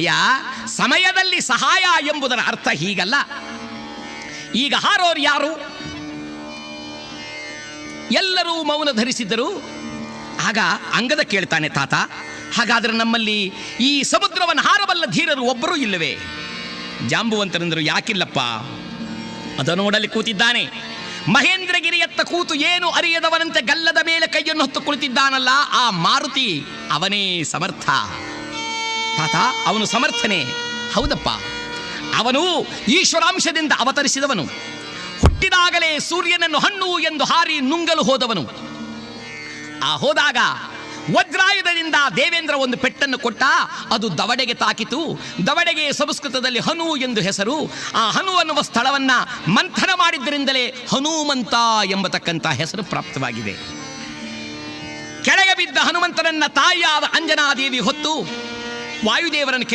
ಅಯ್ಯ ಸಮಯದಲ್ಲಿ ಸಹಾಯ ಎಂಬುದರ ಅರ್ಥ ಹೀಗಲ್ಲ. ಈಗ ಹಾರೋರು ಯಾರು? ಎಲ್ಲರೂ ಮೌನ ಧರಿಸಿದ್ದರು. ಆಗ ಅಂಗದ ಕೇಳ್ತಾನೆ, ತಾತ, ಹಾಗಾದರೆ ನಮ್ಮಲ್ಲಿ ಈ ಸಮುದ್ರವನ್ನು ಹಾರಬಲ್ಲ ಧೀರರು ಒಬ್ಬರೂ ಇಲ್ಲವೇ? ಜಾಂಬುವಂತರಂದರು, ಯಾಕಿಲ್ಲಪ್ಪ? ಅದ ನೋಡಲಿ ಕೂತಿದ್ದಾನೆ. ಮಹೇಂದ್ರಗಿರಿಯತ್ತ ಕೂತು ಏನು ಅರಿಯದವನಂತೆ ಗಲ್ಲದ ಮೇಲೆ ಕೈಯನ್ನು ಹೊತ್ತು ಕುಳಿತಿದ್ದಾನಲ್ಲ, ಆ ಮಾರುತಿ ಅವನೇ ಸಮರ್ಥ. ತಾತ, ಅವನು ಸಮರ್ಥನೆ. ಹೌದಪ್ಪ. ಅವನು ಈಶ್ವರಾಂಶದಿಂದ ಅವತರಿಸಿದವನು. ಹುಟ್ಟಿದಾಗಲೇ ಸೂರ್ಯನನ್ನು ಹಣ್ಣು ಎಂದು ಹಾರಿ ನುಂಗಲು ಹೋದವನು. ಆ ಹೋದಾಗ ವಜ್ರಾಯುಧದಿಂದ ದೇವೇಂದ್ರ ಒಂದು ಪೆಟ್ಟನ್ನು ಕೊಟ್ಟ, ಅದು ದವಡೆಗೆ ತಾಕಿತು. ದವಡೆಗೆ ಸಂಸ್ಕೃತದಲ್ಲಿ ಹನು ಎಂದು ಹೆಸರು. ಆ ಹನು ಅನ್ನುವ ಸ್ಥಳವನ್ನ ಮಂಥನ ಮಾಡಿದ್ದರಿಂದಲೇ ಹನುಮಂತ ಎಂಬತಕ್ಕಂಥ ಹೆಸರು ಪ್ರಾಪ್ತವಾಗಿದೆ. ಕೆಳಗೆ ಬಿದ್ದ ಹನುಮಂತನನ್ನ ತಾಯಿಯಾದ ಅಂಜನಾದೇವಿ ಹೊತ್ತು ವಾಯುದೇವರನ್ನು ಕೇಳ